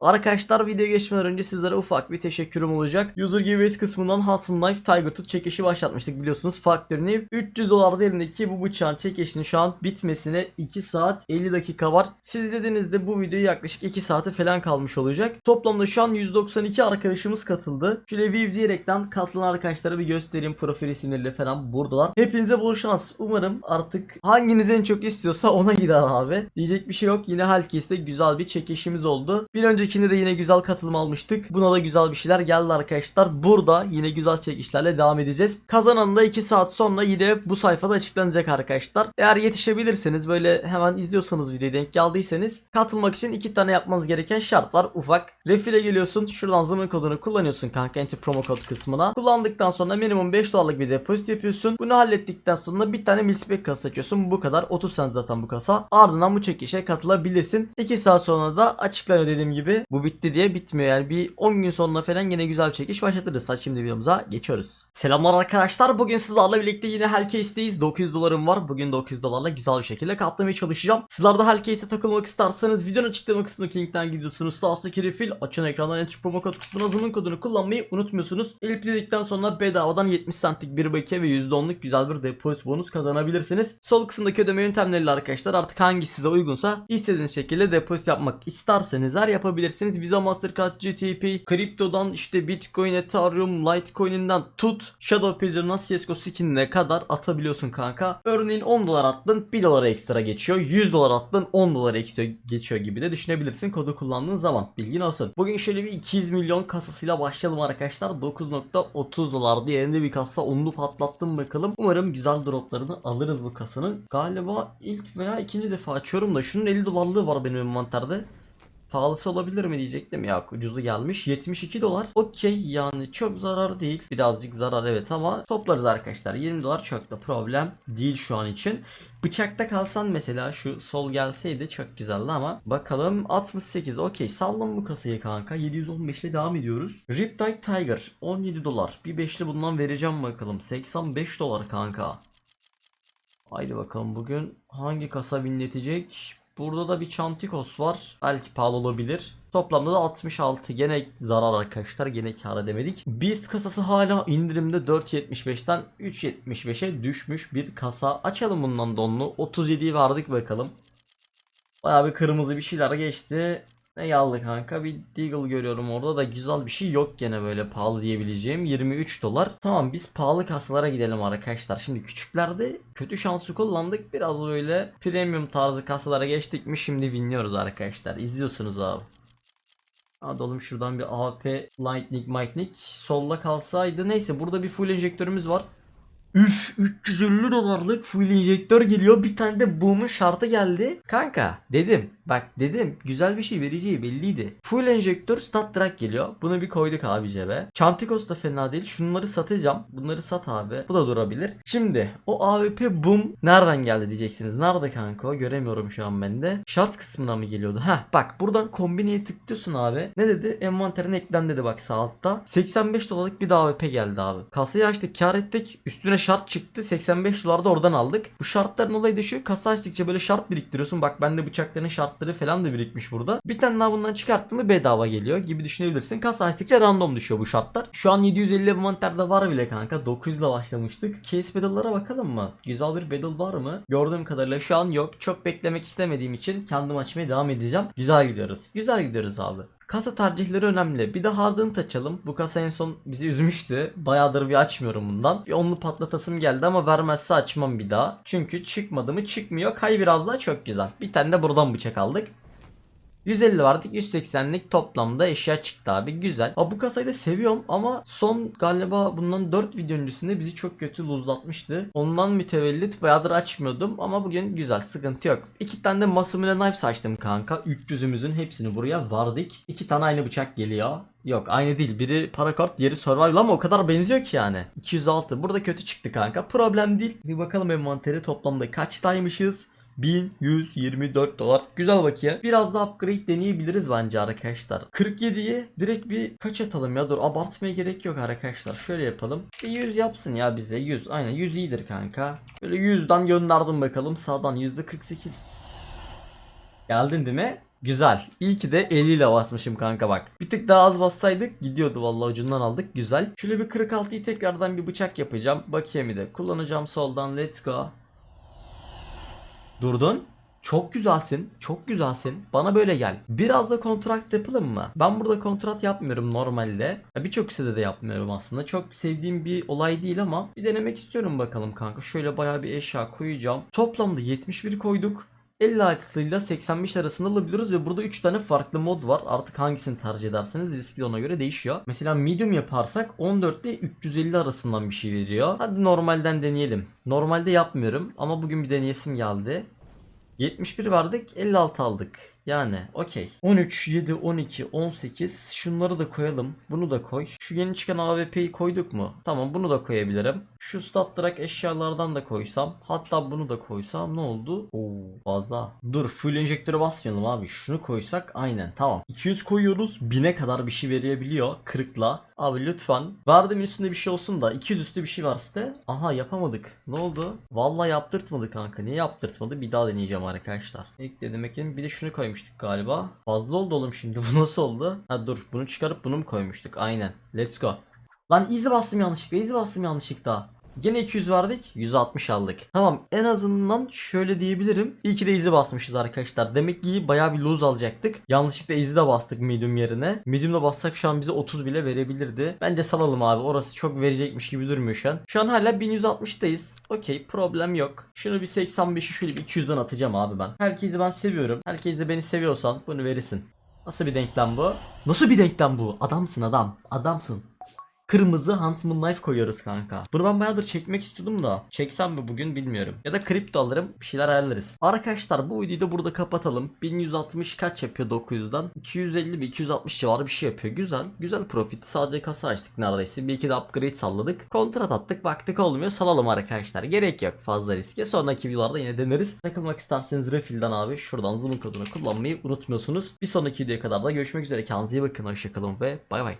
Arkadaşlar video geçmeden önce sizlere ufak bir teşekkürüm olacak. User Giveaways kısmından Handsome Knife Tiger Tooth çekişi başlatmıştık biliyorsunuz. Faktörünü 300 dolarda elindeki bu bıçağın çekişinin şu an bitmesine 2 saat 50 dakika var. Siz izlediğinizde bu videoyu yaklaşık 2 saate falan kalmış olacak. Toplamda şu an 192 arkadaşımız katıldı. Şöyle view diyerekten katılan arkadaşlara bir göstereyim profil isimleriyle falan buradalar. Hepinize bol şans. Umarım artık hanginiz en çok istiyorsa ona gider abi. Diyecek bir şey yok. Yine Helkes'te güzel bir çekişimiz oldu. Bir öncekinde de yine güzel katılım almıştık. Buna da güzel bir şeyler geldi arkadaşlar. Burada yine güzel çekişlerle devam edeceğiz. Kazanan da 2 saat sonra yine bu sayfada açıklanacak arkadaşlar. Eğer yetişebilirseniz böyle hemen izliyorsanız videoyu denk geldiysanız katılmak için iki tane yapmanız gereken şart var. Ufak. Refile geliyorsun. Şuradan zaman kodunu kullanıyorsun kanka. Enter promo kod kısmına. Kullandıktan sonra minimum 5 dolarlık bir depozit yapıyorsun. Bunu hallettikten sonra bir tane milspec kasa açıyorsun. Bu kadar. 30 cent zaten bu kasa. Ardından bu çekişe katılabilirsin. 2 saat sonra da açıklanıyor dediğim gibi. Bu bitti diye bitmiyor. Yani bir 10 gün sonra falan yine güzel bir çekiş başlatırız. Hadi şimdi videomuza geçiyoruz. Selamlar arkadaşlar. Bugün sizlerle birlikte yine Hellcase'deyiz. 900 dolarım var. Bugün 900 dolarla güzel bir şekilde katlamaya çalışacağım. Sizler de Hellcase'e takılmak isterseniz videonun açıklama kısmındaki linkten gidiyorsunuz. Sağ üstteki refil açın ekrandan enter promo kod kısmına zımın kodunu kullanmayı unutmuyorsunuz. Elipledikten sonra bedavadan 70 centlik bir bakiye ve %10'luk güzel bir depozit bonus kazanabilirsiniz. Sol kısımdaki ödeme yöntemleriyle arkadaşlar artık hangi size uygunsa istediğiniz şekilde depozit yapmak isterseniz her yapabilirsiniz. Visa, Mastercard, GTP, kriptodan işte Bitcoin, Ethereum, Litecoin'inden tut Shadow Pager'dan CSGO skinine kadar atabiliyorsun kanka. Örneğin 10 dolar attın 1 dolar ekstra geçiyor. 100 dolar attın 10 dolar ekstra geçiyor gibi de düşünebilirsin kodu kullandığın zaman. Bilgin olsun. Bugün şöyle bir 200 milyon kasasıyla başlayalım arkadaşlar. 9.30 dolar diğerinde bir kasa onu patlattım bakalım. Umarım güzel droplarını alırız bu kasanın. Galiba ilk veya ikinci defa açıyorum da şunun 50 dolarlığı var benim envanterde. Pahalısı olabilir mi diyecektim. Ya ucuzu gelmiş. 72 dolar. Okey yani çok zarar değil. Birazcık zarar evet ama toplarız arkadaşlar. 20 dolar çok da problem değil şu an için. Bıçakta kalsan mesela şu sol gelseydi çok güzeldi ama bakalım 68 okey. Sallam bu kasayı kanka. 715 ile devam ediyoruz. Riptide Tiger 17 dolar. Bir beşli bundan vereceğim bakalım. 85 dolar kanka. Haydi bakalım bugün hangi kasa binletecek? Burada da bir Chantikos var. Belki pahalı olabilir. Toplamda da 66. Gene zarar arkadaşlar. Gene kar edemedik. Beast kasası hala indirimde 4.75'ten 3.75'e düşmüş bir kasa. Açalım bundan donlu. 37'yi verdik bakalım. Bayağı bir kırmızı bir şeyler geçti. Ne geldi kanka? Bir Deagle görüyorum orada da güzel bir şey yok gene böyle pahalı diyebileceğim. 23 dolar. Tamam biz pahalı kasalara gidelim arkadaşlar. Şimdi küçüklerde kötü şansı kullandık. Biraz böyle premium tarzı kasalara geçtik mi şimdi winliyoruz arkadaşlar. İzliyorsunuz abi. Hadi oğlum şuradan bir AP Lightning Lightning solla kalsaydı. Neyse burada bir full enjektörümüz var. Üf 350 dolarlık full enjektör geliyor. Bir tane de boom'un şartı geldi. Kanka dedim. Bak dedim. Güzel bir şey vereceği belliydi. Full enjektör stat drag geliyor. Bunu bir koyduk abi cebe. Chantikos da fena değil. Şunları satacağım. Bunları sat abi. Bu da durabilir. Şimdi o AWP boom nereden geldi diyeceksiniz. Nerede kanka? Göremiyorum şu an ben de. Şart kısmına mı geliyordu? Heh bak buradan kombineye tıklıyorsun abi. Ne dedi? Envanterine eklen dedi bak sağ altta. 85 dolarlık bir AWP geldi abi. Kasayı açtık kar ettik. Üstüne şart çıktı. 85 dolar da oradan aldık. Bu şartların olayı da şu. Kasa açtıkça böyle şart biriktiriyorsun. Bak bende bıçakların şartları falan da birikmiş burada. Bir tane daha bundan çıkarttın mı bedava geliyor gibi düşünebilirsin. Kasa açtıkça random düşüyor bu şartlar. Şu an 750 envanterde var bile kanka. 900 ile başlamıştık. Case battle'lara bakalım mı? Güzel bir battle var mı? Gördüğüm kadarıyla şu an yok. Çok beklemek istemediğim için kendim açmaya devam edeceğim. Güzel gidiyoruz. Güzel gidiyoruz abi. Kasa tercihleri önemli. Bir de Hardened açalım. Bu kasa en son bizi üzmüştü. Bayağıdır bir açmıyorum bundan. Bir onlu patlatasım geldi ama vermezse açmam bir daha. Çünkü çıkmadı mı çıkmıyor. Kay biraz daha çok güzel. Bir tane de buradan bıçak aldık. 150 vardık 180'lik toplamda eşya çıktı abi güzel. Aa, bu kasayı da seviyorum ama son galiba bundan 4 video öncesinde bizi çok kötü luzlatmıştı. Ondan mütevellit bayağıdır açmıyordum ama bugün güzel sıkıntı yok. İki tane de Masamune Knife saçtım kanka. 300'ümüzün hepsini buraya vardık. İki tane aynı bıçak geliyor. Yok aynı değil. Biri parakart diğeri survival ama o kadar benziyor ki yani. 206. Burada kötü çıktı kanka. Problem değil. Bir bakalım envanteri toplamda kaçtaymışız. 1124 dolar. Güzel bakiye. Biraz da upgrade deneyebiliriz bence arkadaşlar. 47'yi direkt bir kaç atalım ya dur abartmaya gerek yok arkadaşlar. Şöyle yapalım. Bir 100 yapsın ya bize 100. Aynen 100 iyidir kanka. Böyle 100'dan gönderdim bakalım. Sağdan %48. Geldin değil mi? Güzel. İyi ki de eliyle basmışım kanka bak. Bir tık daha az bassaydık gidiyordu vallahi ucundan aldık. Güzel. Şöyle bir 46'yı tekrardan bir bıçak yapacağım. Bakayım bir de. Kullanacağım soldan. Let's go. Durdun. Çok güzelsin. Çok güzelsin. Bana böyle gel. Biraz da kontrat yapalım mı? Ben burada kontrat yapmıyorum normalde. Birçok sitede de yapmıyorum aslında. Çok sevdiğim bir olay değil ama bir denemek istiyorum bakalım kanka. Şöyle bayağı bir eşya koyacağım. Toplamda 71 koyduk. 56 ile 85 arasında alabiliyoruz ve burada 3 tane farklı mod var. Artık hangisini tercih ederseniz riski ona göre değişiyor. Mesela medium yaparsak 14 ile 350 arasından bir şey veriyor. Hadi normalden deneyelim. Normalde yapmıyorum ama bugün bir deneyesim geldi. 71 verdik 56 aldık. Yani okey. 13, 7, 12, 18 şunları da koyalım. Bunu da koy. Şu yeni çıkan AWP'yi koyduk mu? Tamam bunu da koyabilirim. Şu stat eşyalardan da koysam. Hatta bunu da koysam ne oldu? Oo fazla. Dur full enjektörü basmayalım abi. Şunu koysak aynen tamam. 200 koyuyoruz. 1000'e kadar bir şey verebiliyor. Kırıkla. Abi lütfen. Verdiğimin üstünde bir şey olsun da 200 üstü bir şey varsa da. Aha yapamadık. Ne oldu? Vallahi yaptırtmadı kanka. Niye yaptırtmadı? Bir daha deneyeceğim arkadaşlar. Ekledim ekledim. Bir de şunu koymuştuk galiba. Fazla oldu oğlum şimdi. Bu nasıl oldu? Ha dur bunu çıkarıp bunu mu koymuştuk? Aynen. Let's go. Lan izi bastım yanlışlıkla. izi bastım yanlışlıkla. Gene 200 verdik 160 aldık. Tamam en azından şöyle diyebilirim. İyi ki de izi basmışız arkadaşlar. Demek ki bayağı bir lose alacaktık. Yanlışlıkla izi de bastık medium yerine. Medium'da bassak şu an bize 30 bile verebilirdi. Bence salalım abi. Orası çok verecekmiş gibi durmuyor şu an. Şu an hala 1160'dayız. Okey problem yok. Şunu bir 85'i şöyle bir 200'den atacağım abi ben. Herkesi ben seviyorum. Herkes de beni seviyorsan bunu verirsin. Nasıl bir denklem bu? Nasıl bir denklem bu? Adamsın adam. Adamsın. Kırmızı Huntsman Knife koyuyoruz kanka. Bunu ben bayağıdır çekmek istiyordum da. Çeksem mi bugün bilmiyorum. Ya da kripto alırım bir şeyler ayarlarız. Arkadaşlar bu videoyu da burada kapatalım. 1160 kaç yapıyor 900'dan? 250 bir 260 civarı bir şey yapıyor. Güzel. Güzel profit. Sadece kasa açtık neredeyse. Bir iki de upgrade salladık. Kontrat attık. Baktık olmuyor. Salalım arkadaşlar. Gerek yok fazla riske. Sonraki videolarda yine deneriz. Takılmak isterseniz refilden abi şuradan zılın kodunu kullanmayı unutmuyorsunuz. Bir sonraki videoya kadar da görüşmek üzere. Kendinize iyi bakın. Hoşçakalın ve bay bay.